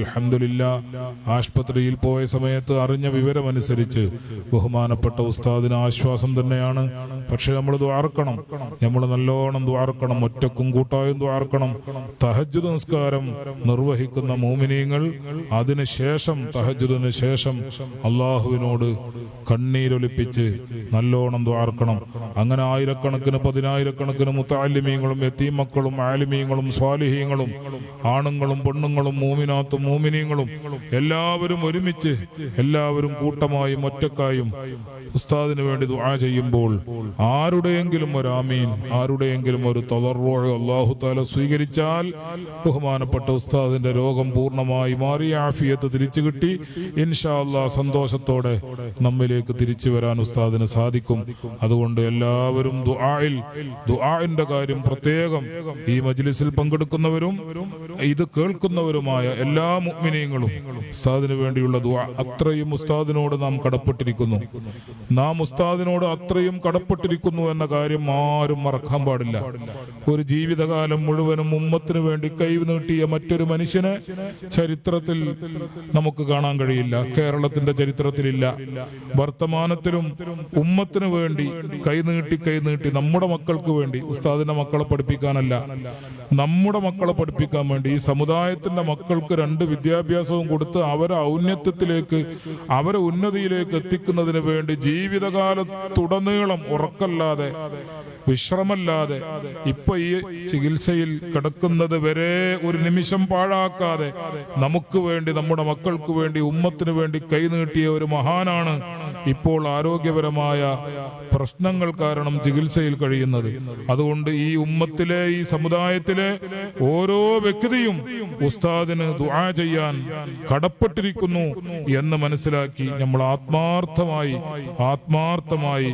അൽഹംദുലില്ല ആശുപത്രിയിൽ പോയ സമയത്ത് അറിഞ്ഞ വിവരമനുസരിച്ച് ബഹുമാനപ്പെട്ട ഉസ്താദിന് ആശ്വാസം തന്നെയാണ്. പക്ഷെ നമ്മൾ ദ്വാർക്കണം നമ്മൾ നല്ലോണം ദ്വാർക്കണം ഒറ്റക്കും കൂട്ടായും ദ്വാർക്കണം തഹജുദ് നിസ്കാരം നിർവഹിക്കുന്ന മോമിനിയങ്ങൾ അതിനുശേഷം തഹജ്ജുദിന് ശേഷം അള്ളാഹുവിനോട് കണ്ണീരൊലിപ്പിച്ച് നല്ലോണം ദ്വാർക്കണം അങ്ങനെ ആയിരക്കണക്കിന് പതിനായിരക്കണക്കിന് മുത്താലിമീങ്ങളും എത്തീമക്കളും ആലിമീങ്ങളും സ്വാലിഹീങ്ങളും ആണുങ്ങളും പെണ്ണുങ്ങളും മൂമിനാത്തും മൂമിനീങ്ങളും എല്ലാവരും ഒരുമിച്ച് എല്ലാവരും കൂട്ടമായും ഒറ്റക്കായും ഉസ്താദിന് വേണ്ടി ദുആ ചെയ്യുമ്പോൾ ആരുടെയെങ്കിലും ഒരു ആമീൻ ആരുടെയെങ്കിലും ഒരു തളർവോ അള്ളാഹു താല സ്വീകരിച്ചാൽ ബഹുമാനപ്പെട്ട ഉസ്താദിന്റെ രോഗം പൂർണമായി മാറി ആഫിയത്ത് തിരിച്ചു കിട്ടി. ഇൻഷാ അല്ലാ സന്തോഷത്തോടെ നമ്മിലേക്ക് തിരിച്ചു വരാൻ ഉസ്താദിന് സാധിക്കും. അതുകൊണ്ട് എല്ലാവരും ദുആയിൽ ദുആന്റെ കാര്യം പ്രത്യേകം ഈ മജ്ലിസിൽ പങ്കെടുക്കുന്നവരും ഇത് കേൾക്കുന്നവരുമായ എല്ലാ മുഅ്മിനീങ്ങളും ഉസ്താദിന് വേണ്ടിയുള്ള ദുആ അത്രയും ഉസ്താദിനോട് നാം കടപ്പെട്ടിരിക്കുന്നു. നാം ഉസ്താദിനോട് അത്രയും കടപ്പെട്ടിരിക്കുന്നു എന്ന കാര്യം ആരും മറക്കാൻ പാടില്ല. ഒരു ജീവിതകാലം മുഴുവനും ഉമ്മത്തിനു വേണ്ടി കൈ നീട്ടിയ മറ്റൊരു മനുഷ്യനെ ചരിത്രത്തിൽ നമുക്ക് കാണാൻ കഴിയില്ല. കേരളത്തിന്റെ ചരിത്രത്തിലില്ല. വർത്തമാനത്തിലും ഉമ്മത്തിന് വേണ്ടി കൈ നീട്ടി കൈ നീട്ടി നമ്മുടെ മക്കൾക്ക് വേണ്ടി ഉസ്താദിന്റെ മക്കളെ പഠിപ്പിക്കാനല്ല നമ്മുടെ മക്കളെ പഠിപ്പിക്കാൻ വേണ്ടി ഈ സമുദായത്തിന്റെ മക്കൾക്ക് രണ്ട് വിദ്യാഭ്യാസവും കൊടുത്ത് അവരെ ഔന്നത്യത്തിലേക്ക് അവരെ ഉന്നതിയിലേക്ക് എത്തിക്കുന്നതിന് വേണ്ടി ജീവിതകാലത്തുടനീളം ഉറക്കല്ലാതെ വിശ്രമല്ലാതെ ഇപ്പൊ ഈ ചികിത്സയിൽ കിടക്കുന്നത് വരെ ഒരു നിമിഷം പാഴാക്കാതെ നമുക്ക് വേണ്ടി നമ്മുടെ മക്കൾക്ക് വേണ്ടി ഉമ്മത്തിന് വേണ്ടി കൈനീട്ടിയ ഒരു മഹാനാണ് ഇപ്പോൾ ആരോഗ്യപരമായ പ്രശ്നങ്ങൾ കാരണം ചികിത്സയിൽ കഴിയുന്നത്. അതുകൊണ്ട് ഈ ഉമ്മത്തിലെ ഈ സമുദായത്തിലെ ഓരോ വ്യക്തിയും ഉസ്താദിന് ദുആ ചെയ്യാൻ കടപ്പെട്ടിരിക്കുന്നു എന്ന് മനസ്സിലാക്കി നമ്മൾ ആത്മാർത്ഥമായി ആത്മാർത്ഥമായി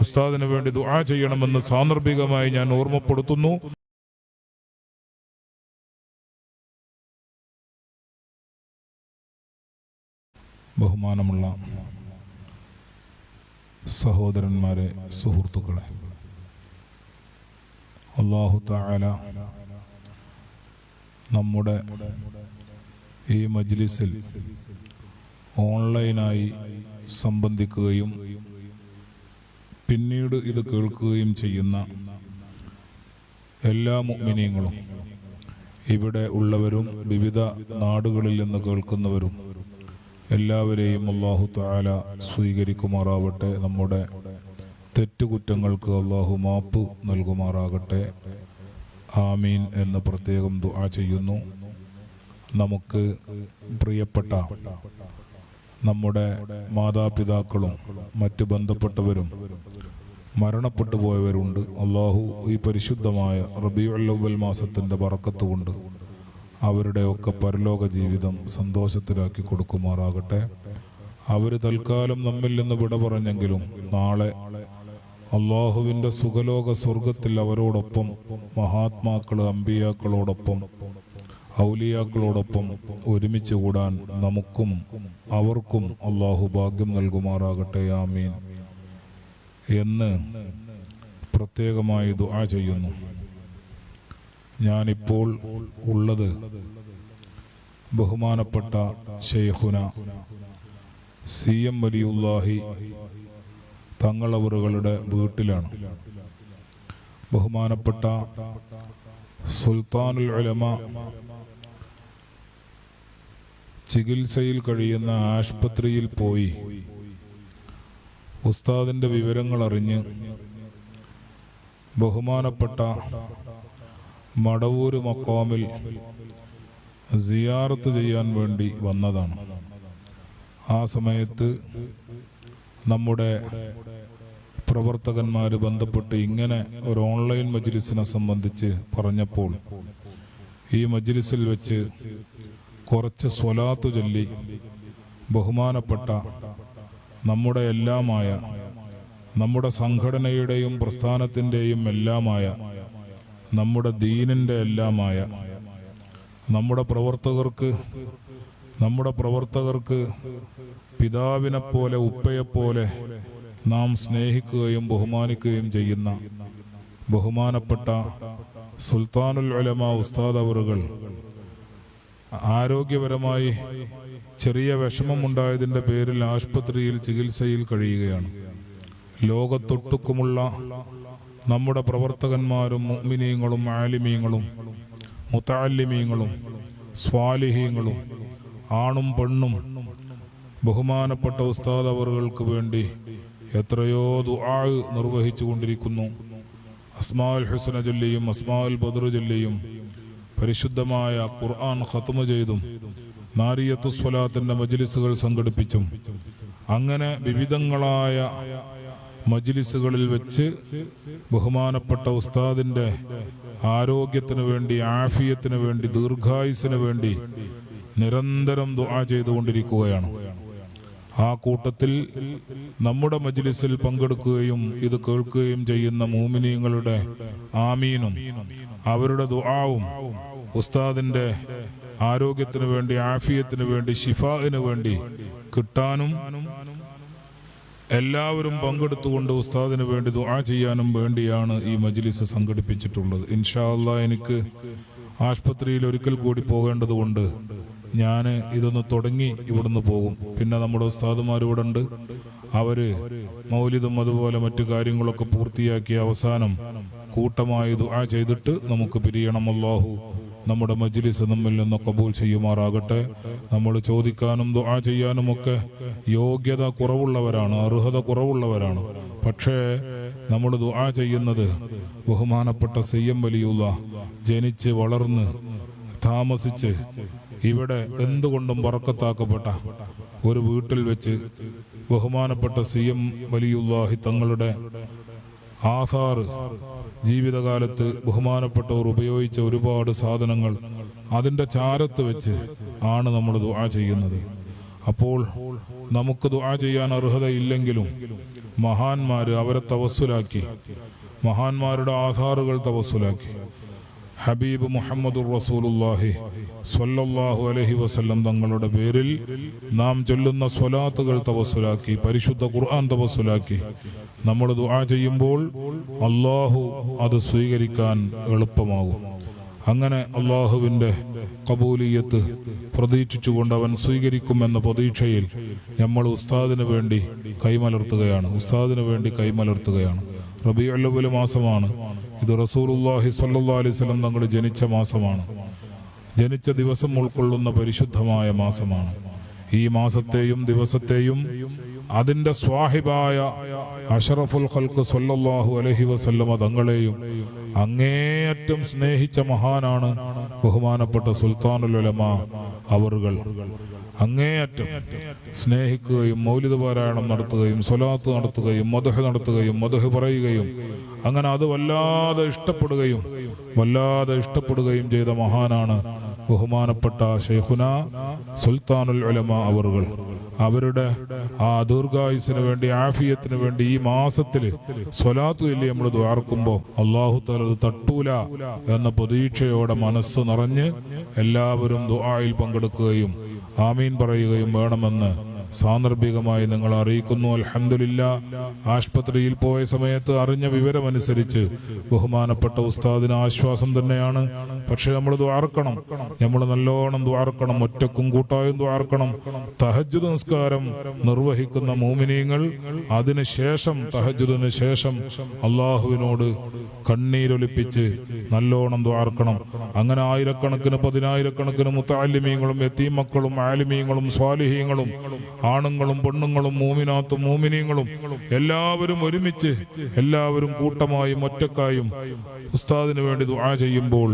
ഉസ്താദിന് വേണ്ടി ദുആ ചെയ്യണമെന്ന് സാന്ദർഭികമായി ഞാൻ ഓർമ്മപ്പെടുത്തുന്നു. ബഹുമാനമുള്ള സഹോദരന്മാരെ സുഹൃത്തുക്കളെ അള്ളാഹു താല നമ്മുടെ ഈ മജ്ലിസിൽ ഓൺലൈനായി സംബന്ധിക്കുകയും പിന്നീട് ഇത് കേൾക്കുകയും ചെയ്യുന്ന എല്ലാ മുഅ്മിനീങ്ങളും ഇവിടെ ഉള്ളവരും വിവിധ നാടുകളിൽ നിന്ന് കേൾക്കുന്നവരും എല്ലാവരെയും അള്ളാഹു താല സ്വീകരിക്കുമാറാവട്ടെ. നമ്മുടെ തെറ്റുകുറ്റങ്ങൾക്ക് അള്ളാഹു മാപ്പ് നൽകുമാറാകട്ടെ. ആമീൻ എന്ന് പ്രത്യേകം ദുആ ചെയ്യുന്നു. നമുക്ക് പ്രിയപ്പെട്ട നമ്മുടെ മാതാപിതാക്കളും മറ്റ് ബന്ധപ്പെട്ടവരും മരണപ്പെട്ടു പോയവരുണ്ട്. അള്ളാഹു ഈ പരിശുദ്ധമായ റബിയുള്ളവൽ മാസത്തിന്റെ ബറക്കത്ത് കൊണ്ട് അവരുടെ ഒക്കെ പരലോക ജീവിതം സന്തോഷത്തിലാക്കി കൊടുക്കുമാറാകട്ടെ. അവർ തൽക്കാലം നമ്മിൽ നിന്ന് വിട പറഞ്ഞെങ്കിലും നാളെ അള്ളാഹുവിന്റെ സുഖലോക സ്വർഗത്തിൽ അവരോടൊപ്പം മഹാത്മാക്കൾ അമ്പിയാക്കളോടൊപ്പം ഔലിയാക്കളോടൊപ്പം ഒരുമിച്ച് കൂടാൻ നമുക്കും അവർക്കും അള്ളാഹു ഭാഗ്യം നൽകുമാറാകട്ടെ ആമീൻ. എന്ന് പ്രത്യേകമായി ദുആ ചെയ്യുന്നു. ഞാനിപ്പോൾ ഉള്ളത് ബഹുമാനപ്പെട്ട ഷെയ്ഖുന സി എം വലിയുല്ലാഹി തങ്ങളവറുകളുടെ വീട്ടിലാണ്. ബഹുമാനപ്പെട്ട സുൽത്താനുൽ ഉലമ ചികിത്സയിൽ കഴിയുന്ന ആശുപത്രിയിൽ പോയി. ഉസ്താദിന്റെ വിവരങ്ങൾ അറിഞ്ഞ് ബഹുമാനപ്പെട്ട മടവൂര് മക്കോമിൽ സിയാറത്ത് ചെയ്യാൻ വേണ്ടി വന്നതാണ്. ആ സമയത്ത് നമ്മുടെ പ്രവർത്തകന്മാർ ബന്ധപ്പെട്ട് ഇങ്ങനെ ഒരു ഓൺലൈൻ മജ്ലിസിനെ സംബന്ധിച്ച് പറഞ്ഞപ്പോൾ ഈ മജ്ലിസിൽ വെച്ച് കുറച്ച് സ്വലാത്തു ചൊല്ലി ബഹുമാനപ്പെട്ട നമ്മുടെ എല്ലാമായ നമ്മുടെ സംഘടനയുടെയും പ്രസ്ഥാനത്തിന്റെയും എല്ലാമായ നമ്മുടെ ദീനിന്റെ എല്ലാമായ നമ്മുടെ പ്രവർത്തകർക്ക് നമ്മുടെ പ്രവർത്തകർക്ക് പിതാവിനെപ്പോലെ ഉപ്പയെപ്പോലെ നാം സ്നേഹിക്കുകയും ബഹുമാനിക്കുകയും ചെയ്യുന്ന ബഹുമാനപ്പെട്ട സുൽത്താനുൽ അലമ ഉസ്താദ് അവറുകൾ ആരോഗ്യപരമായി ചെറിയ വിഷമമുണ്ടായതിന്റെ പേരിൽ ആശുപത്രിയിൽ ചികിത്സയിൽ കഴിയുകയാണ്. ലോകത്തൊട്ടുക്കുമുള്ള നമ്മുടെ പ്രവർത്തകന്മാരും മുഅ്മിനീങ്ങളും ആലിമീങ്ങളും മുത്താലിമീങ്ങളും സ്വാലിഹീങ്ങളും ആണും പെണ്ണും ബഹുമാനപ്പെട്ട ഉസ്താദ് അവറുകൾക്ക് വേണ്ടി എത്രയോ ദുആ നിർവഹിച്ചു കൊണ്ടിരിക്കുന്നു അസ്മാൽ ഹുസന ചൊല്ലിയും അസ്മാൽ ബദർ ചൊല്ലിയും പരിശുദ്ധമായ ഖുർആൻ ഖത്മ ചെയ്തും നാരിയത്തു സ്വലാത്തിന്റെ മജ്ലിസുകൾ സംഘടിപ്പിച്ചും. അങ്ങനെ വിവിധങ്ങളായ മജ്ലിസുകളിൽ വെച്ച് ബഹുമാനപ്പെട്ട ഉസ്താദിന്റെ ആരോഗ്യത്തിന് വേണ്ടി ആഫിയത്തിന് വേണ്ടി ദീർഘായുസിന് വേണ്ടി നിരന്തരം ദുആ ചെയ്തുകൊണ്ടിരിക്കുകയാണ്. ആ കൂട്ടത്തിൽ നമ്മുടെ മജ്ലിസിൽ പങ്കെടുക്കുകയും ഇത് കേൾക്കുകയും ചെയ്യുന്ന മൂമിനീങ്ങളുടെ ആമീനും അവരുടെ ദുആവും ഉസ്താദിന്റെ ആരോഗ്യത്തിന് വേണ്ടി ആഫിയത്തിന് വേണ്ടി ഷിഫാവിന് വേണ്ടി കിട്ടാനും എല്ലാവരും പങ്കെടുത്തുകൊണ്ട് ഉസ്താദിന് വേണ്ടി ദുആ ചെയ്യാനും വേണ്ടിയാണ് ഈ മജ്ലിസ് സംഘടിപ്പിച്ചിട്ടുള്ളത്. ഇൻഷാ അള്ളാഹ് എനിക്ക് ആശുപത്രിയിൽ ഒരിക്കൽ കൂടി പോകേണ്ടതുകൊണ്ട് ഞാൻ ഇതൊന്ന് തുടങ്ങി ഇവിടുന്ന് പോകും. പിന്നെ നമ്മുടെ ഉസ്താദുമാർ ഇവിടെ ഉണ്ട് അവർ മൗലിതും അതുപോലെ മറ്റു കാര്യങ്ങളൊക്കെ പൂർത്തിയാക്കി അവസാനം കൂട്ടമായി ദുആ ചെയ്തിട്ട് നമുക്ക് പിരിയണം അല്ലാഹു. നമ്മുടെ മജ്ലിസ് നമ്മിൽ നിന്ന് കബൂൽ ചെയ്യുമാറാകട്ടെ. നമ്മൾ ചോദിക്കാനും ദുആ ചെയ്യാനും ഒക്കെ യോഗ്യത കുറവുള്ളവരാണ് അർഹത കുറവുള്ളവരാണ്. പക്ഷേ നമ്മൾ ദുആ ചെയ്യുന്നത് ബഹുമാനപ്പെട്ട സയ്യം വലിയുള്ള ജനിച്ച് വളർന്ന് താമസിച്ച് ഇവിടെ എന്തുകൊണ്ടും പറക്കത്താക്കപ്പെട്ട ഒരു വീട്ടിൽ വെച്ച് ബഹുമാനപ്പെട്ട സി എം വലിയുല്ലാഹി തങ്ങളുടെ ആധാർ ജീവിതകാലത്ത് ബഹുമാനപ്പെട്ടവർ ഉപയോഗിച്ച ഒരുപാട് സാധനങ്ങൾ അതിന്റെ ചാരത്ത് വെച്ച് ആണ് നമ്മൾ ദുആ ചെയ്യുന്നത്. അപ്പോൾ നമുക്ക് ദുആ ചെയ്യാൻ അർഹതയില്ലെങ്കിലും മഹാന്മാര് അവരെ തവസ്സുലാക്കി മഹാന്മാരുടെ ആധാറുകൾ തവസ്സുലാക്കി ഹബീബ് മുഹമ്മദ് റസൂലുല്ലാഹി സ്വല്ലല്ലാഹു അലൈഹി വസല്ലം തങ്ങളുടെ പേരിൽ നാം ചൊല്ലുന്ന സ്വലാത്തുകൾ തവസ്സുലാക്കി പരിശുദ്ധ ഖുർആൻ തവസ്സുലാക്കി. നമ്മൾ ദുആ ചെയ്യുമ്പോൾ അള്ളാഹു അത് സ്വീകരിക്കാൻ എളുപ്പമാകും. അങ്ങനെ അള്ളാഹുവിന്റെ കബൂലിയത്ത് പ്രതീക്ഷിച്ചുകൊണ്ട് അവൻ സ്വീകരിക്കുമെന്ന പ്രതീക്ഷയിൽ നമ്മൾ ഉസ്താദിന് വേണ്ടി കൈമലർത്തുകയാണ്. ഉസ്താദിന് വേണ്ടി കൈമലർത്തുകയാണ്. റബിയുല്ലവൽ മാസമാണ്. ഇത് റസൂലുല്ലാഹി സല്ലല്ലാഹു അലൈഹി വസല്ലം തങ്ങൾ ജനിച്ച മാസമാണ്. ജനിച്ച ദിവസം ഉൾക്കൊള്ളുന്ന പരിശുദ്ധമായ മാസമാണ്. ഈ മാസത്തെയും ദിവസത്തെയും അതിന്റെ സ്വാഹിബായ അഷറഫുൽ ഖൽക്ക് സല്ലല്ലാഹു അലഹി വസല്ലമ തങ്ങളെയും അങ്ങേയറ്റം സ്നേഹിച്ച മഹാനാണ് ബഹുമാനപ്പെട്ട സുൽത്താനുലമ അവറുകൾ. അങ്ങേയറ്റം സ്നേഹിക്കുകയും മൗലിക പാരായണം നടത്തുകയും സ്വലാത്ത് നടത്തുകയും മധുഹ നടത്തുകയും മധുഹ പറയുകയും അങ്ങനെ അത് വല്ലാതെ ഇഷ്ടപ്പെടുകയും വല്ലാതെ ഇഷ്ടപ്പെടുകയും ചെയ്ത മഹാനാണ് ബഹുമാനപ്പെട്ട ഷെയ്ഖുന സുൽത്താനുൽ ഉലമ അവറുകൾ. അവരുടെ ആ ദീർഘായുസിന് വേണ്ടി ആഫിയത്തിന് വേണ്ടി ഈ മാസത്തിൽ സ്വലാത്തു ഇല്ലേ നമ്മൾ ദ്വാർക്കുമ്പോൾ അള്ളാഹു തല തട്ടൂല എന്ന പ്രതീക്ഷയോടെ മനസ്സ് നിറഞ്ഞ് എല്ലാവരും ദുആയിൽ പങ്കെടുക്കുകയും ആമീൻ പറയുകയും വേണമെന്ന് സാന്ദർഭികമായി നിങ്ങൾ അറിയിക്കുന്നു. അലഹമില്ല ആശുപത്രിയിൽ പോയ സമയത്ത് അറിഞ്ഞ വിവരമനുസരിച്ച് ബഹുമാനപ്പെട്ട ഉസ്താദിന് ആശ്വാസം തന്നെയാണ്. പക്ഷെ നമ്മൾ ദ്വാർക്കണം നമ്മൾ നല്ലോണം ദ്വാർക്കണം ഒറ്റക്കും കൂട്ടായും ദ്വാർക്കണം തഹജുദ് നിസ്കാരം നിർവഹിക്കുന്ന മൂമിനീങ്ങൾ അതിനുശേഷം തഹജുദിന് ശേഷം അള്ളാഹുവിനോട് കണ്ണീരൊലിപ്പിച്ച് നല്ലോണം ദ്വാർക്കണം അങ്ങനെ ആയിരക്കണക്കിന് പതിനായിരക്കണക്കിന് മുത്താലിമീങ്ങളും എത്തീം മക്കളും ആലിമീങ്ങളും സ്വാലിഹീങ്ങളും ആണുങ്ങളും പെണ്ണുങ്ങളും മൂമിനാത്തും മൂമിനീങ്ങളും എല്ലാവരും ഒരുമിച്ച് എല്ലാവരും കൂട്ടമായും ഒറ്റക്കായും ഉസ്താദിന് വേണ്ടി ദുആ ചെയ്യുമ്പോൾ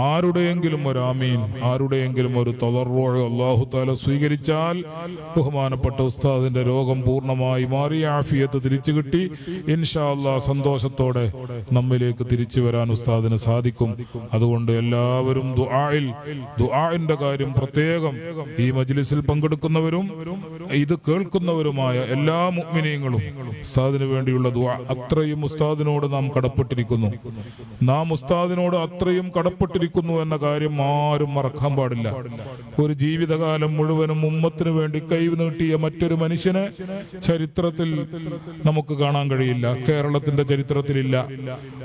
ആരുടെയെങ്കിലും ഒരു ആമീൻ ആരുടെയെങ്കിലും ഒരു തളർവോ അള്ളാഹു താല സ്വീകരിച്ചാൽ ബഹുമാനപ്പെട്ട ഉസ്താദിന്റെ രോഗം പൂർണമായി മാറി ആഫിയത്ത് തിരിച്ചു കിട്ടി. ഇൻഷാ അല്ലാ സന്തോഷത്തോടെ നമ്മിലേക്ക് തിരിച്ചു വരാൻ ഉസ്താദിന് സാധിക്കും. അതുകൊണ്ട് എല്ലാവരും ദുആയിൽ ദുആന്റെ കാര്യം പ്രത്യേകം ഈ മജ്ലിസിൽ പങ്കെടുക്കുന്നവരും ഇത് കേൾക്കുന്നവരുമായ എല്ലാ മുഅ്മിനീങ്ങളും ഉസ്താദിന് വേണ്ടിയുള്ള ദുആ അത്രയും ഉസ്താദിനോട് നാം കടപ്പെട്ടിരിക്കുന്നു. നാം ഉസ്താദിനോട് അത്രയും കടപ്പെട്ടിരിക്കുന്നു എന്ന കാര്യം ആരും മറക്കാൻ പാടില്ല. ഒരു ജീവിതകാലം മുഴുവനും ഉമ്മത്തിനു വേണ്ടി കൈ നീട്ടിയ മറ്റൊരു മനുഷ്യനെ ചരിത്രത്തിൽ നമുക്ക് കാണാൻ കഴിയില്ല. കേരളത്തിന്റെ ചരിത്രത്തിലില്ല.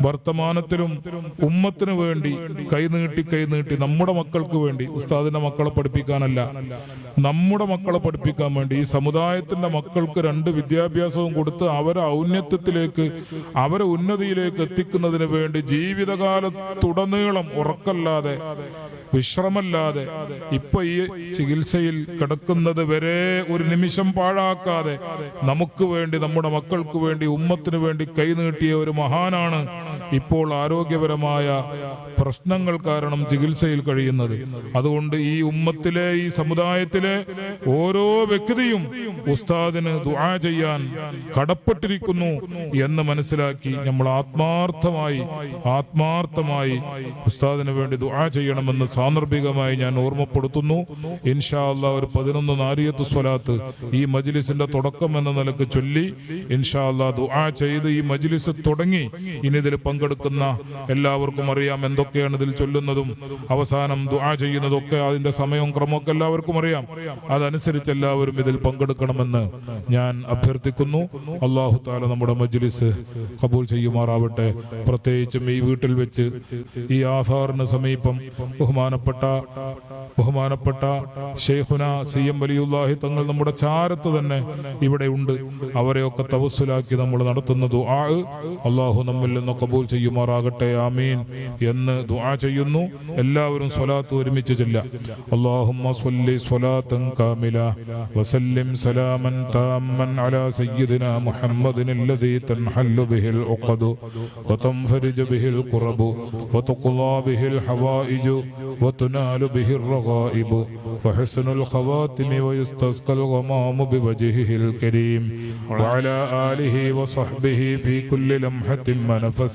വർത്തമാനത്തിലും ഉമ്മത്തിനു വേണ്ടി കൈനീട്ടി കൈനീട്ടി നമ്മുടെ മക്കൾക്ക് വേണ്ടി ഉസ്താദിന്റെ മക്കളെ പഠിപ്പിക്കാനല്ല നമ്മുടെ മക്കളെ പഠിപ്പിക്കാൻ വേണ്ടി ഈ സമുദായത്തിന്റെ മക്കൾക്ക് രണ്ട് വിദ്യാഭ്യാസവും കൊടുത്ത് അവരെ ഔന്നത്യത്തിലേക്ക് അവരെ ഉന്നതിയിലേക്ക് എത്തിക്കുന്നതിന് വേണ്ടി ജീവിതകാലത്തുടനീളം ഉറക്കല്ലാതെ വിശ്രമല്ലാതെ ഇപ്പൊ ഈ ചികിത്സയിൽ കിടക്കുന്നത് വരെ ഒരു നിമിഷം പാഴാക്കാതെ നമുക്ക് വേണ്ടി നമ്മുടെ മക്കൾക്ക് വേണ്ടി ഉമ്മത്തിന് വേണ്ടി കൈനീട്ടിയ ഒരു മഹാനാണ് ഇപ്പോൾ ആരോഗ്യപരമായ പ്രശ്നങ്ങൾ കാരണം ചികിത്സയിൽ കഴിയുന്നത്. അതുകൊണ്ട് ഈ ഉമ്മത്തിലെ ഈ സമുദായത്തിലെ ഓരോ വ്യക്തിയും ഉസ്താദിന് ദുആ ചെയ്യാൻ കടപ്പെട്ടിരിക്കുന്നു എന്ന് മനസ്സിലാക്കി നമ്മൾ ആത്മാർത്ഥമായി ആത്മാർത്ഥമായി ഉസ്താദിന് വേണ്ടി ദുആ ചെയ്യണമെന്ന് സാന്ദർഭികമായി ഞാൻ ഓർമ്മപ്പെടുത്തുന്നു. ഇൻഷാ അള്ളാ ഒരു പതിനൊന്ന് നാരിയത്ത് സ്വലാത്ത് ഈ മജ്ലിസിന്റെ തുടക്കം എന്ന നിലയ്ക്ക് ചൊല്ലി ഇൻഷാ അള്ളാ ദുആ ചെയ്ത് ഈ മജ്ലിസ് തുടങ്ങി. ഇനി ഇതിൽ പങ്കെടുക്കുന്ന എല്ലാവർക്കും അറിയാം എന്തൊക്കെയാണ് ഇതിൽ ചൊല്ലുന്നതും അവസാനം ദുആ ചെയ്യുന്നതൊക്കെ അതിന്റെ സമയവും ക്രമമൊക്കെ എല്ലാവർക്കും അറിയാം. അതനുസരിച്ച് എല്ലാവരും ഇതിൽ പങ്കെടുക്കണമെന്ന് ഞാൻ അഭ്യർത്ഥിക്കുന്നു. അള്ളാഹു താല നമ്മുടെ മജ്ലിസ് കബൂൽ ചെയ്യുമാറാവട്ടെ. പ്രത്യേകിച്ചും ഈ വീട്ടിൽ വെച്ച് ഈ ആധാറിന് സമീപം ബഹുമാനപ്പെട്ട ബഹുമാനപ്പെട്ട ഷെയ്ഖുന സി എം വലിയുല്ലാഹി തങ്ങൾ നമ്മുടെ ചാരത്ത് തന്നെ ഇവിടെ ഉണ്ട്. അവരെയൊക്കെ തവസ്സുലാക്കി നമ്മൾ നടത്തുന്ന ദുആ. അള്ളാഹു നമ്മിൽ നിന്ന് കബൂൽ ചെയ്യുമാറാകട്ടെ ആമീൻ എന്ന് ദുആ ചെയ്യുന്നു എല്ലാവരും സ്വലാത്ത് ഒരുമിച്ച് ചെല്ല അള്ളാഹുമ്മ സ്വല്ലി സ്വലാത്തൻ കാമില വസല്ലിം സലാമൻ താമൻ അലാ സയ്യിദിന മുഹമ്മദിൻ الذي تنحل به العقد وتنفرج به الكرب وتقضى به الحوائج وتنال به الرغائب وحسن الخواتم ويستسقى الغمام بوجهه الكريم وعلى آله وصحبه في كل لمحة ونفس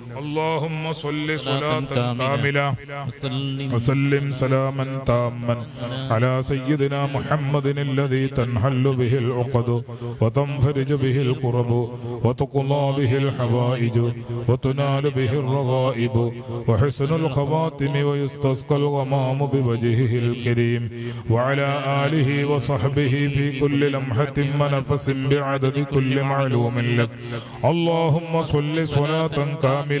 اللهم صل صلاة كاملة. وسلم. سلاما تاما على سيدنا محمد الذي تنحل به العقد وتنفرج به الكرب وتقضى به الحوائج وتنال به الرغائب وحسن الخواتم ويستسقى الغمام بوجهه الكريم وعلى آله وصحبه في كل لمحة ونفس بعدد كل معلوم لك. اللهم صل صلاة كاملة.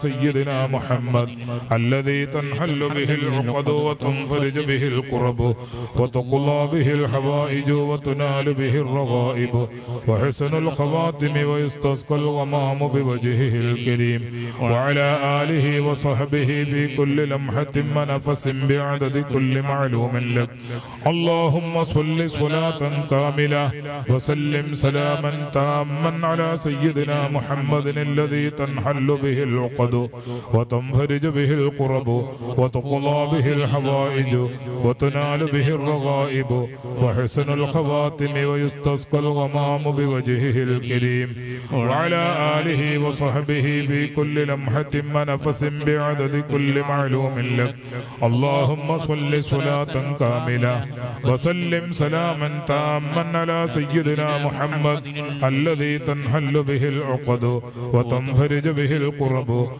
سيدنا محمد الذي تنحل به العقد وتنفرج به الكرب وتقضى به الحوائج وتنال به الرغائب وحسن الخواتم ويستسقى الغمام بوجهه الكريم وعلى آله وصحبه في كل لمحة ونفس بعدد كل معلوم لك. اللهم صل صلاة كاملة وسلم سلاما تاما على سيدنا محمد الذي تنحل به العقد وتنفرج به القرب وتقضى به الحوائج وتنال به الرغائب وحسن الخواتم ويستسقى الغمام بوجهه الكريم. وعلى آله وصحبه في كل لمحة ونفس بعدد كل معلوم لك. اللهم صل صلاة كاملة وسلم سلاما تاما على سيدنا محمد الذي تنحل به العقد وتنفرج به القرب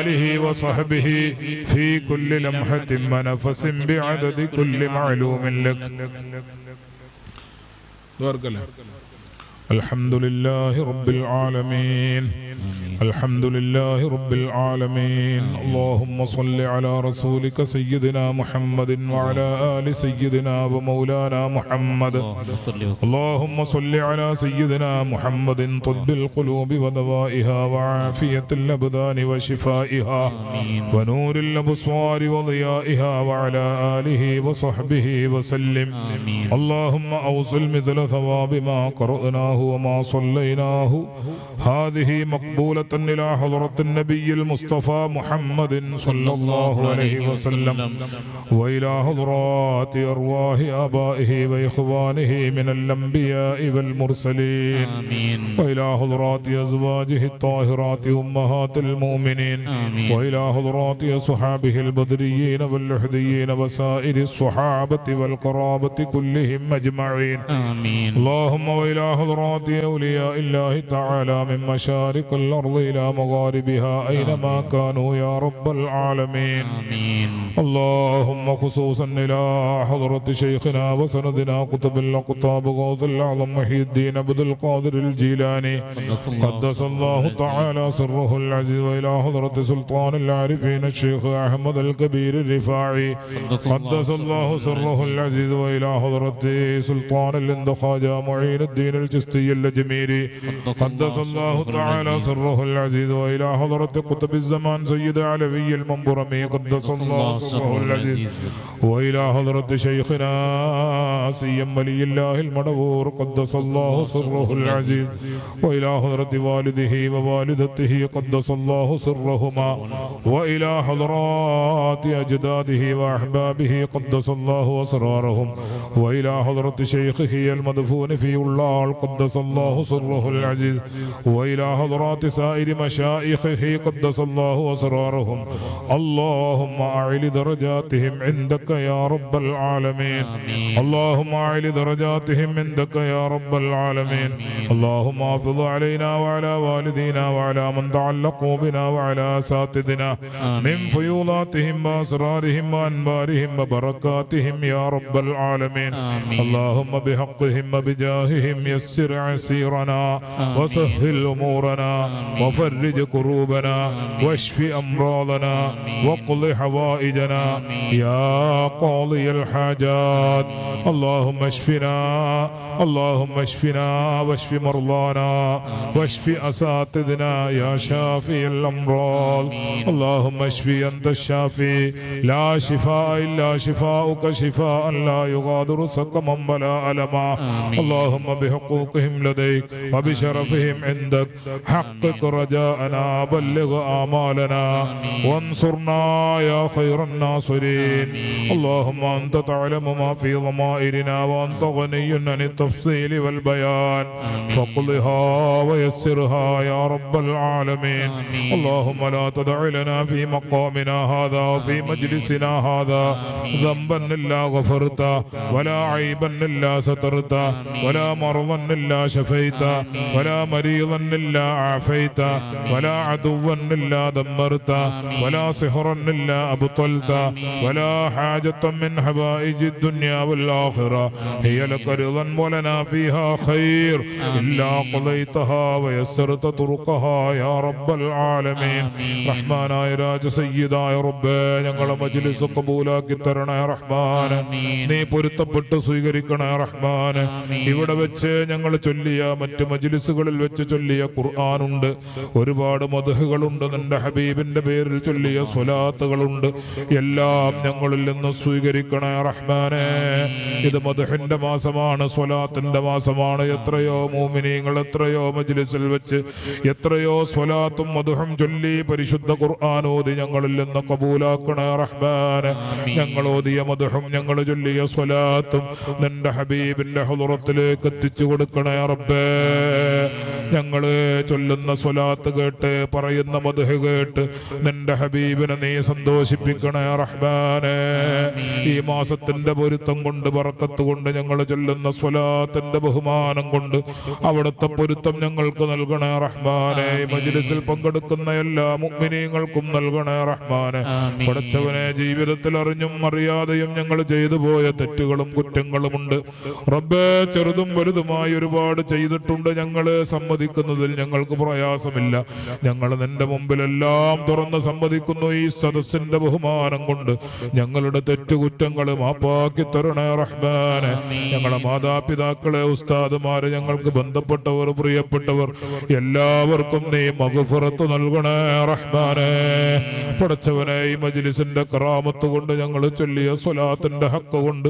آله وصحبه في كل لمحة ونفس بعدد كل معلوم لك الحمد لله رب العالمين الحمد لله رب العالمين اللهم صل على رسولك سيدنا محمد وعلى آل سيدنا ومولانا محمد اللهم صل وسلم اللهم صل على سيدنا محمد طب القلوب ودوائها وعافية الأبدان وشفائها آمين ونور الأبصار وضيائها وعلى آله وصحبه وسلم آمين اللهم أوصل مثل ثواب ما قرأناه وما صليناه هذه مقبولة إلى حضرة النبي المصطفى محمد صلى الله عليه وسلم وإلى حضرات أرواح آبائه وإخوانه من الأنبياء والمرسلين آمين. وإلى حضرات أزواجه الطاهرات أمهات المؤمنين آمين. وإلى حضرات أصحابه البدريين واللحديين وسائر الصحابة والقرابة كلهم أجمعين. آمين. اللهم وإلى حضرات أولياء الله تعالى من مشارق الأرض إلى مغاربها أينما كانوا يا رب العالمين. آمين. اللهم خصوصا إلى حضرة شيخنا وسندنا قطب الأقطاب غوث الأعظم محي الدين عبد القادر الجيلاني. قدس الله تعالى سره العزيز وإلى حضرة سلطان العارفين الشيخ أحمد الكبير الرفاعي. قدس الله سره العزيز وإلى حضرة سلطان الاندخاجة معين الدين الجستي الأجميري. قدس الله تعالى سره العزيز وإلى حضرة قطب الزمان سيد علوي المنبرمي قدس الله سره العزيز. وإلى حضرة شيخنا سيم ولي الله المنور قدس الله سره العزيز. وإلى حضرة والده ووالدته قدس الله سرهما. وإلى حضرات أجداده وأحبابه قدس الله أسرارهم. وإلى حضرة شيخه المدفون في الله قدس الله سره العزيز. وإلى حضرات سائر مشايخه قدس الله أسرارهم. اللهم أعل درجاتهم عندك يا رب العالمين. اللهم أعل درجاتهم عندك يا رب العالمين. اللهم حافظ علينا وعلى والدينا وعلى من تعلقوا بنا وعلى أساتذنا. من فيوضاتهم وأسرارهم وأنبارهم وبركاتهم يا رب العالمين. اللهم بحقهم وبجاههم يسر عسيرنا وسهل أمورنا. وفرج كروبنا واشف أمراضنا وقض حوائجنا يا قاضي الحاجات. اللهم اشفنا. اللهم اشفنا واشف مرضانا واشف أساتذنا يا شافي الأمراض. اللهم اشفي أنت الشافي. لا شفاء إلا شفاؤك. شفاء لا يغادر سقما ولا ألما. اللهم بحقوقهم لديك وبشرفهم عندك. حقق رجاءنا بلغ آمالنا. وانصرنا يا خير الناصرين. اللهم أنت تعلم ما في ضمائرنا وأنت غني عن التفصيل والبيان. فاقضها ويسرها يا رب العالمين. اللهم لا تدع لنا في مقامنا هذا وفي مجلسنا هذا. ذنبا إلا غفرته ولا عيبا إلا سترته ولا مرضا إلا شفيته ولا مريضا إلا عافيته. ولا عدوا إلا دمرته ولا سحرا إلا أبطلته ولا حاجة من حوائج الدنيا والآخرة هي لك رضا ولنا فيها خير إلا قضيتها ويسرت طرقها يا رب العالمين റഹ്മാനായ രാജ സയ്യിദായ റബ്ബേ ഞങ്ങളെ മജ്ലിസ് കബൂലാക്കി തരണേ റഹ്മാൻ നീ പൊരുത്തപ്പെട്ട് സ്വീകരിക്കണേ റഹ്മാൻ ഇവിടെ വെച്ച് ഞങ്ങൾ ചൊല്ലിയ മറ്റ് മജ്ലിസുകളിൽ വെച്ച് ചൊല്ലിയ ഖുർആാനുണ്ട് ഒരുപാട് മധുഹുകളുണ്ട് നിന്റെ ഹബീബിന്റെ പേരിൽ ചൊല്ലിയ സ്വലാത്തുകളുണ്ട്. എല്ലാം ഞങ്ങളിൽ നിന്ന് സ്വീകരിക്കണേ റഹ്മാനെ. ഇത് മധുഹിന്റെ മാസമാണ് സ്വലാത്തിന്റെ മാസമാണ്. എത്രയോ മൂമിനീങ്ങൾ എത്രയോ മജ്ലിസിൽ വെച്ച് എത്രയോ സ്വലാത്തും മധുഹം ചൊല്ലി പരിശുദ്ധ ഖുർആൻ ഞങ്ങളിൽ നിന്ന് കബൂലാക്കണേ റഹ്മാന്. ഞങ്ങൾ ഓതിയ മധുഹം ഞങ്ങൾ ചൊല്ലിയ സ്വലാത്തും നിന്റെ ഹബീബിന്റെ ഹുറത്തിലേക്ക് എത്തിച്ചു കൊടുക്കണേ റബ്ബേ. ഞങ്ങൾ ചൊല്ലുന്ന സ്വലാത്ത് കേട്ട് പറയുന്ന മധു കേട്ട് നിന്റെ ഹബീബിനെ നീ സന്തോഷിപ്പിക്കണേ റഹ്മാനെ. ഈ മാസത്തിന്റെ പൊരുത്തം കൊണ്ട് പറക്കത്ത് കൊണ്ട് ഞങ്ങൾ ചൊല്ലുന്ന സ്വലാത്തിന്റെ ബഹുമാനം കൊണ്ട് അവിടുത്തെ പൊരുത്തം ഞങ്ങൾക്ക് നൽകണേ റഹ്മാനെ. മജിലിസിൽ പങ്കെടുക്കുന്ന എല്ലാ മുഗ്മിനീങ്ങൾക്കും നൽകണേ റഹ്മാനെ. പഠിച്ചവനെ ജീവിതത്തിൽ അറിഞ്ഞും അറിയാതെയും ഞങ്ങൾ ചെയ്തു പോയ തെറ്റുകളും കുറ്റങ്ങളുമുണ്ട്. റബ്ബേ ചെറുതും വലുതുമായി ഒരുപാട് ചെയ്തിട്ടുണ്ട് ഞങ്ങൾ. സമ്മതിക്കുന്നതിൽ ഞങ്ങൾക്ക് പ്രയാസമില്ല ഞങ്ങൾ നിന്റെ മുമ്പിലെല്ലാം തുറന്ന് സമ്മതിക്കുന്നു ഈ സദസ്സിന്റെ ബഹുമാനം കൊണ്ട്. ഞങ്ങളുടെ തെറ്റുകുറ്റങ്ങൾ മാപ്പാക്കി തരണേ റഹ്മാനെ. ഞങ്ങളെ മാതാപിതാക്കളെ ഉസ്താദുമാരെ ഞങ്ങൾക്ക് ബന്ധപ്പെട്ടവർ പ്രിയപ്പെട്ടവർ എല്ലാവർക്കും നീ മകുഫുറത്ത് നൽകണേ റഹ്മാനെ. പടച്ചവനെ ഈ മജിലിസിന്റെ കറാമത്ത് കൊണ്ട് ഞങ്ങൾ ചൊല്ലിയ സ്വലാത്തിന്റെ ഹക്ക് കൊണ്ട്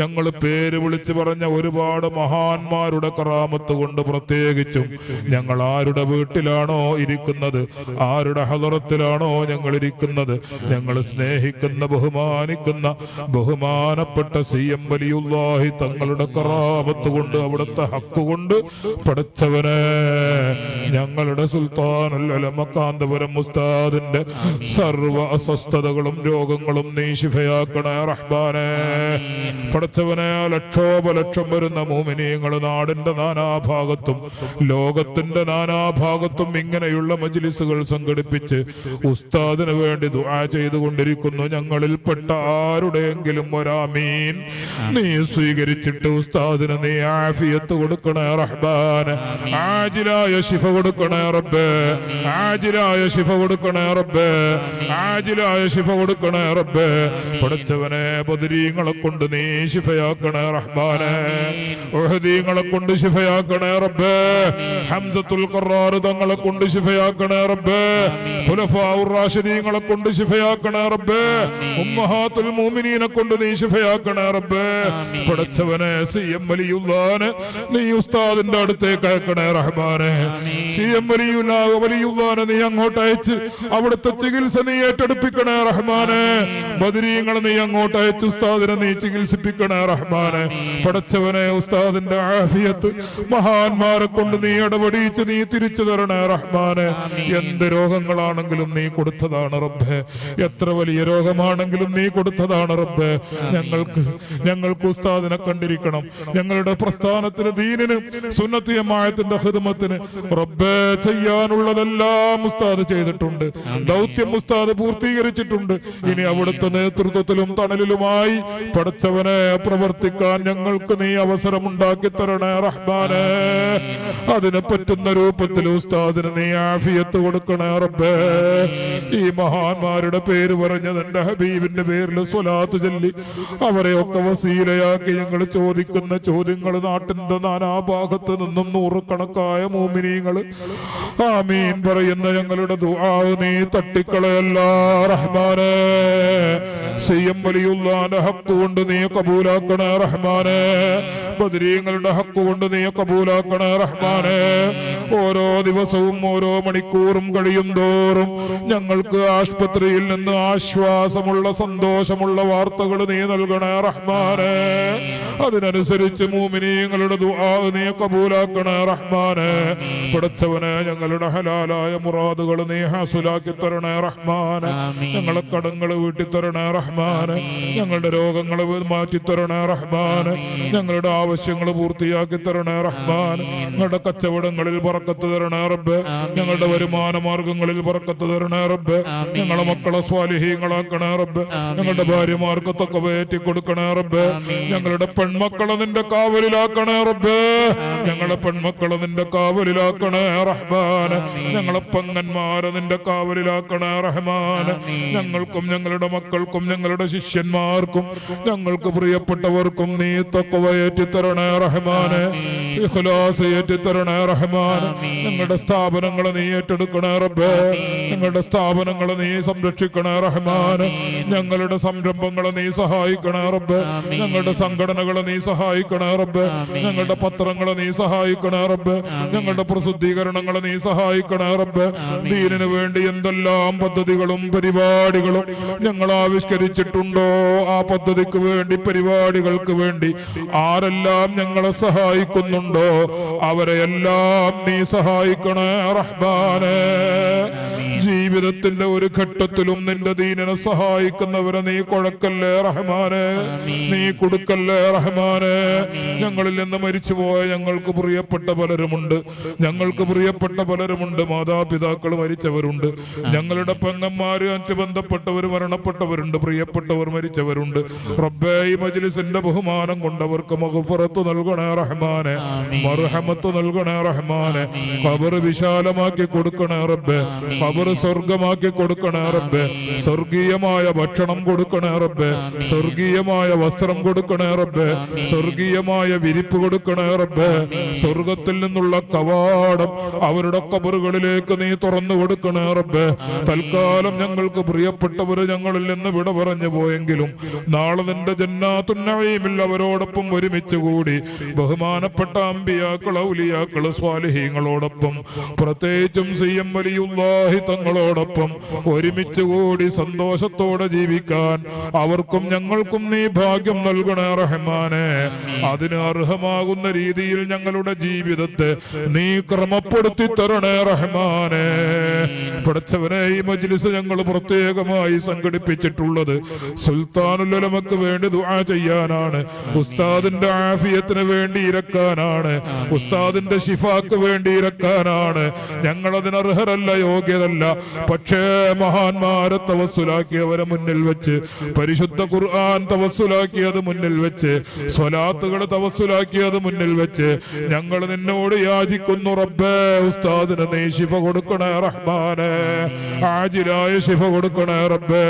ഞങ്ങൾ പേര് വിളിച്ചു പറഞ്ഞ ഒരുപാട് മഹാന്മാരുടെ കറാമത്ത് കൊണ്ട് പ്രത്യേകിച്ചും ഞങ്ങൾ ആരുടെ വീട്ടിലാണോ ഇരിക്കുന്നത്? ആരുടെ ഹലറത്തിലാണോ ഞങ്ങൾ ഇരിക്കുന്നത് ഞങ്ങൾ സ്നേഹിക്കുന്ന ബഹുമാനിക്കുന്ന ബഹുമാനപ്പെട്ട സി എം വലിയുല്ലാഹി തങ്ങളുടെ കറാപത്ത് കൊണ്ട് അവിടുത്തെ ഹക്ക് കൊണ്ട് പഠിച്ചവനെ. ഞങ്ങളുടെ സുൽത്താനുൽ മുസ്താദിന്റെ സർവ അസ്വസ്ഥതകളും രോഗങ്ങളും നീ ശിഫയാക്കണേ പഠിച്ചവനെ പടച്ചവനെ ലക്ഷോപലക്ഷം വരുന്ന മൂമിനിയങ്ങൾ നാടിന്റെ നാനാഭാഗത്തും ലോകത്തിന്റെ നാനാഭാഗത്തും ഇങ്ങനെയുള്ള മജ്ലിസുകൾ സംഘടിപ്പിച്ച് ഉസ്താദിന് വേണ്ടി ദുആ ചെയ്തുകൊണ്ടിരിക്കുന്നു. ഞങ്ങളിൽ പെട്ട ആരുടെയെങ്കിലും ഒരാമീൻ നീ സ്വീകരിച്ചിട്ട് ഉസ്താദിന് നീ ആഫിയത്ത് കൊടുക്കണേ റഹ്മാൻ ആജിലായ ശിഫ കൊടുക്കണേ റബ്ബേ. ആജിലായ ശിഫ കൊടുക്കണേ റബ്ബേ. ആജിലായ ശിഫ കൊടുക്കണേ റബ്ബേ. പഠിച്ചവനെ ബദരീങ്ങളെ കൊണ്ട് നീ ശിഫയാക്കണേ റഹ്ബാനെ. ഉഹദീങ്ങളെ കൊണ്ട് ശിഫയാക്കണേ റബ്ബേ. ഹംസത്തുൽ ഖറാർ തങ്ങളെ കൊണ്ട് ശിഫയാക്കണേ റബ്ബേ. ഖുലഫാഉർ റാഷിദീങ്ങളെ കൊണ്ട് ശിഫയാക്കണേ റബ്ബേ. ഉമ്മഹാത്തുൽ മുഅ്മിനീനെ കൊണ്ട് നീ ശിഫയാക്കണേ റബ്ബേ. പഠിച്ചവനെ സി എം വലിയുള്ളാന് നീ ഉസ്താദിന്റെ അടുത്തേക്ക് അയക്കണേ റഹ്മാനെ. സി എം വലിയുള്ള വലിയുള്ളാനെ നീ അങ്ങോട്ട് അയച്ച് അവിടുത്തെ ചികിത്സ നീ ഏറ്റെടുപ്പിക്കണേ റഹ്മാനെ. ബദരീങ്ങളെ നീ അങ്ങോട്ട് അയച്ച് ഉസ്താദിനെ നീ ചികിത്സിപ്പിക്കണേ റഹ്മാനെ. പഠിച്ചവനെ ഉസ്താദിന്റെ ആഫിയത്ത് മഹാന്മാരെ കൊണ്ട് നീ ഇടപെടിച്ച് നീ തിരിച്ചു തരണേ റഹ്മാനെ എന്ത് രോഗങ്ങളാണെങ്കിലും നീ കൊടുത്തതാണ് റബ്ബേ. എത്ര വലിയ രോഗമാണെങ്കിലും നീ കൊടുത്തതാണ് റബ്ബ്. ഞങ്ങൾക്ക് ഞങ്ങൾക്ക് ഉസ്താദിനെ കണ്ടിരിക്കണം. ഞങ്ങളുടെ പ്രസ്ഥാനത്തിന് ദീനിന് സുന്നത്തിയമായത്തിന്റെ ഹൃദമത്തിന് റബ്ബേ ചെയ്യാനുള്ളതെല്ലാം ഉസ്താദ് ചെയ്തിട്ടുണ്ട്. ദൗത്യം ഉസ്താദ് പൂർത്തീകരിച്ചിട്ടുണ്ട്. ഇനി അവിടുത്തെ നേതൃത്വത്തിലും തണലിലുമായി പഠിച്ചവനെ പ്രവർത്തിക്കാൻ ഞങ്ങൾക്ക് നീ അവസരം ഉണ്ടാക്കി തരണേ റഹ്മാനെ അതിനെ പറ്റുന്ന രൂപത്തിൽ ഉസ്താദ് ഉസ്താദിന് നീ ആഫിയത്ത് കൊടുക്കണേ റബ്ബേ. ഈ മഹാന്മാരുടെ പേര് പറഞ്ഞത് എന്റെ ഹബീബിന്റെ പേരിൽ സ്വലാത്ത് ചൊല്ലി. അവരെയൊക്കെ വസീലയാക്കി ഞങ്ങൾ ചോദിക്കുന്ന ചോദ്യങ്ങൾ നാട്ടിന്റെ നാനാഭാഗത്ത് നിന്നും നൂറുകണക്കായ മോമിനീങ്ങൾ ആമീൻ പറയുന്ന ഞങ്ങളുടെ ദുആ നീ തട്ടിക്കളയല്ല റഹ്മാനെ. സിയം വലിയുള്ളാന്റെ ഹക്ക് കൊണ്ട് നീ കബൂലാക്കണേ റഹ്മാനെ. ബദരീങ്ങളുടെ ഹക്ക് കൊണ്ട് നീ കബൂലാക്കണേ റഹ്മാനെ. ഓരോ ദിവസവും ഓരോ മണിക്കൂറും കഴിയും തോറും ഞങ്ങൾക്ക് ആശുപത്രിയിൽ നിന്ന് ആശ്വാസമുള്ള സന്തോഷമുള്ള വാർത്തകൾ നീ നൽകണേ റഹ്മാനെ. അതിനനുസരിച്ച് മൂമിനീങ്ങളുടെ നീ കബൂലാക്കണേ റഹ്മാനെ. പിടച്ചവനെ ഞങ്ങളുടെ ഹലാലായ മുറാദുകൾ നീ ഹാസുലാക്കി തരണേ റഹ്മാനെ. ഞങ്ങളെ കടങ്ങൾ വീട്ടി തരണേ റഹ്മാനെ ഞങ്ങളുടെ രോഗങ്ങൾ മാറ്റി തരണേ റഹ്മാനെ. ഞങ്ങളുടെ ആവശ്യങ്ങൾ പൂർത്തിയാക്കി തരണേ റഹ്മാൻ ഞങ്ങളുടെ കച്ചവടങ്ങളിൽ പറക്കത്ത് തരണേ റബ്ബ്. ഞങ്ങളുടെ വരുമാന മാർഗങ്ങളിൽ പറക്കത്ത് തരണേ റബ്ബ്. ഞങ്ങളെ മക്കളെ സ്വാലിഹീങ്ങളാക്കണേ റബ്ബ്. ഞങ്ങളുടെ ഭാര്യമാർക്ക് തൊക്കവേറ്റി കൊടുക്കണേ റബ്ബ് ഞങ്ങളുടെ പെൺമക്കളെ നിന്റെ കാവലിലാക്കണേ റബ്ബ്. ഞങ്ങളെ പെൺമക്കളെ നിന്റെ കാവലിലാക്കണേ റഹ്മാൻ. ഞങ്ങളെ പങ്ങന്മാരെ നിന്റെ കാവലിലാക്കണേ റഹ്മാൻ. ഞങ്ങൾക്കും ഞങ്ങളുടെ മക്കൾക്കും ഞങ്ങളുടെ ശിഷ്യന്മാർക്കും ഞങ്ങൾക്ക് പ്രിയപ്പെട്ടവർക്കും നീ തൊക്കവയേറ്റി തരണേ റഹ്മാന് ഇഖ്ലാസ് ഏറ്റി തരണേ റഹ്മാൻ ഞങ്ങളുടെ സ്ഥാപനങ്ങളെ നീ ഏറ്റെടുക്കണേ റബ്ബേ. ഞങ്ങളുടെ സ്ഥാപനങ്ങൾ നീ സംരക്ഷിക്കണേ റഹ്മാൻ. ഞങ്ങളുടെ സംരംഭങ്ങൾ നീ സഹായിക്കണേ റബ്ബ്. ഞങ്ങളുടെ സംഘടനകൾ നീ സഹായിക്കണേ റബ്ബ്. ഞങ്ങളുടെ പത്രങ്ങൾ നീ സഹായിക്കണേ റബ്ബ്. ഞങ്ങളുടെ പ്രസിദ്ധീകരണങ്ങൾ നീ സഹായിക്കണേ റബ്ബ്. ദീനിനു വേണ്ടി എന്തെല്ലാം പദ്ധതികളും പരിപാടികളും ഞങ്ങൾ ആവിഷ്കരിച്ചിട്ടുണ്ടോ? ആ പദ്ധതിക്ക് വേണ്ടി പരിപാടികൾക്ക് വേണ്ടി ആരെല്ലാം ഞങ്ങളെ സഹായിക്കുന്നുണ്ടോ? അവരെ എല്ലാം നീ സഹായിക്കണേ റഹ്മാനെ. ജീവിതത്തിന്റെ ഒരു ഘട്ടത്തിലും നിന്റെ ദീനനെ സഹായിക്കുന്നവരെ നീ കൊഴക്കല്ലേ റഹ്മാനെ? നീ കൊടുക്കല്ലേ റഹ്മാനെ? ഞങ്ങളിൽ നിന്ന് മരിച്ചുപോയ ഞങ്ങൾക്ക് പ്രിയപ്പെട്ട പലരുമുണ്ട്. ഞങ്ങൾക്ക് പ്രിയപ്പെട്ട പലരുമുണ്ട്. മാതാപിതാക്കൾ മരിച്ചവരുണ്ട്. ഞങ്ങളുടെ പെങ്ങന്മാര് മറ്റ് ബന്ധപ്പെട്ടവർ മരണപ്പെട്ടവരുണ്ട്. പ്രിയപ്പെട്ടവർ മരിച്ചവരുണ്ട്. റബ്ബേ ഈ മജ്ലിസിന്റെ ബഹുമാനം കൊണ്ടവർക്ക് മകുഫറത്ത് നൽകണേ റഹ്മാനെ. മർഹമത്ത് നൽകണേ റഹ്മാനെ. ഖബർ വിശാലമാക്കി കൊടുക്കണേ റബ്ബ്. ഖബർ സ്വർഗമാക്കി കൊടുക്കണേ റബ്ബ്. സ്വർഗീയമായ ഭക്ഷണം കൊടുക്കണേ റബ്ബ്. സ്വർഗീയമായ വസ്ത്രം കൊടുക്കണേ റബ്ബ്. സ്വർഗീയമായ വിരിപ്പ് കൊടുക്കണേ റബ്ബ്. സ്വർഗത്തിൽ നിന്നുള്ള കവാടം അവരുടെ കബറുകളിലേക്ക് നീ തുറന്നു കൊടുക്കണേ റബ്ബ്. തൽക്കാലം ഞങ്ങൾക്ക് പ്രിയപ്പെട്ടവര് ഞങ്ങളിൽ നിന്ന് വിട പറഞ്ഞു പോയെങ്കിലും നാളെ നിന്റെ ജന്നാത്തുന്നവയുമിൽ അവരോടൊപ്പം ഒരുമിച്ച് കൂടി ബഹുമാനപ്പെട്ട അമ്പിയാക്കൾ ഔലിയാക്കൾ സ്വാലിഹീങ്ങളോടൊപ്പം പ്രത്യേകിച്ചും സി എം വലിയുല്ലാഹി തങ്ങളോടൊപ്പം ഒരുമിച്ച് കൂടി സന്തോഷത്തോടെ ജീവിക്കാൻ അവർക്കും ഞങ്ങൾക്കും നീ ഭാഗ്യം നൽകണേ റഹ്മാനെ. അതിന് അർഹമാകുന്ന രീതിയിൽ ഞങ്ങളുടെ ജീവിതത്തെ നീ ക്രമപ്പെടുത്തി തരണേ റഹ്മാനെ. പഠിച്ചവനെ ഈ മജ്ലിസ് ഞങ്ങൾ പ്രത്യേകമായി സംഘടിപ്പിച്ചിട്ടുള്ളത് സുൽത്താനുലമക്ക് വേണ്ടി ദുആ ചെയ്യാനാണ് ഉസ്താദിന്റെ ആഫിയത്തിന് വേണ്ടി ഇരക്കാനാണ് ഉസ്താദിന്റെ ഷിഫാക്ക് വേണ്ടി ഇരക്കാനാണ് ഞങ്ങൾ അതിന് അർഹരല്ല യോഗ്യരല്ല പക്ഷേ മഹാന്മാരെ തവസ്സുലാക്കിയവരെ മുന്നിൽ വെച്ച് പരിശുദ്ധ ഖുർആൻ തവസ്സുലാക്കിയത് മുന്നിൽ വെച്ച് സ്വലാത്തുകൾ തവസ്സുലാക്കിയത് മുന്നിൽ വെച്ച് ഞങ്ങൾ നിന്നോട് യാചിക്കുന്നു റബ്ബേ ഉസ്താദിന് നീ ശിഫ കൊടുക്കണേ റഹ്മാനെ. ആജിലായ ശിഫ കൊടുക്കണേ റബ്ബേ.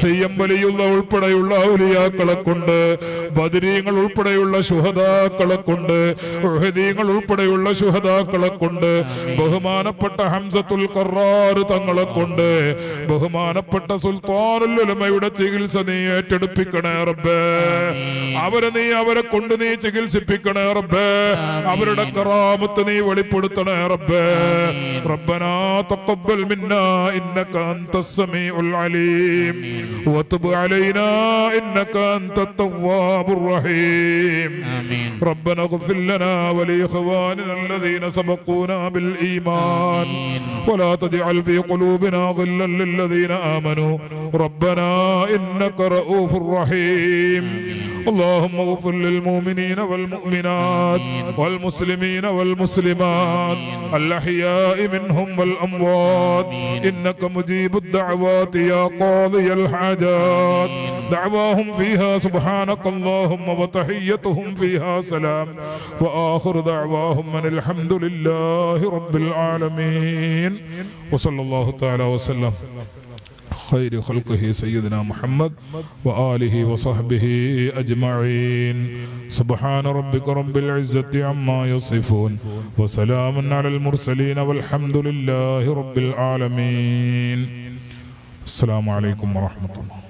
സിയം വലിയുള്ള ഉൾപ്പെടെയുള്ള ഔലിയാക്കളെ കൊണ്ട് ബദരീങ്ങൾ ഉൾപ്പെടെയുള്ള ശുഹദാക്കളെ കൊണ്ട് ഉഹദീങ്ങൾ ഉൾപ്പെടെയുള്ള ശുഹദാക്കളെ കൊണ്ട് ബഹുമാനപ്പെട്ട ഹംസത്തുൽ ഖറാർ തങ്ങളെ കൊണ്ട് ബഹുമാനപ്പെട്ട സുൽത്താനുൽ ഉലമയുടെ ചികിത്സ നീ ഏറ്റെടുപ്പിക്കണേ റബ്ബേ അവരെ നീ അവരെ കൊണ്ട് നീ ചികിത്സിപ്പിക്കണേ റബ്ബേ അവരുടെ കറാമത്ത് നീ വെളിപ്പെടുത്തണേ റബ്ബേ ربنا تقبل منا انك انت السميع العليم وتب علينا انك انت التواب الرحيم آمين ربنا اغفر لنا ولاخواننا الذين سبقونا بالايمان ولا تجعل في قلوبنا غلا للذين آمنوا. ربنا إنك رؤوف رحيم. اللهم اغفر للمؤمنين والمؤمنات والمسلمين والمسلمات الأحياء منهم والأموات. إنك مجيب الدعوات يا قاضي الحاجات. دعواهم فيها سبحانك اللهم وتحيتهم فيها سلام. وآخر دعواهم من الحمد لله رب العالمين. وصلى الله تعالى وسلم. خير خلقه سيدنا محمد وآله وصحبه أجمعين. سبحان ربك رب العزة عما يصفون وسلام على المرسلين والحمد لله رب العالمين. السلام عليكم ورحمة الله.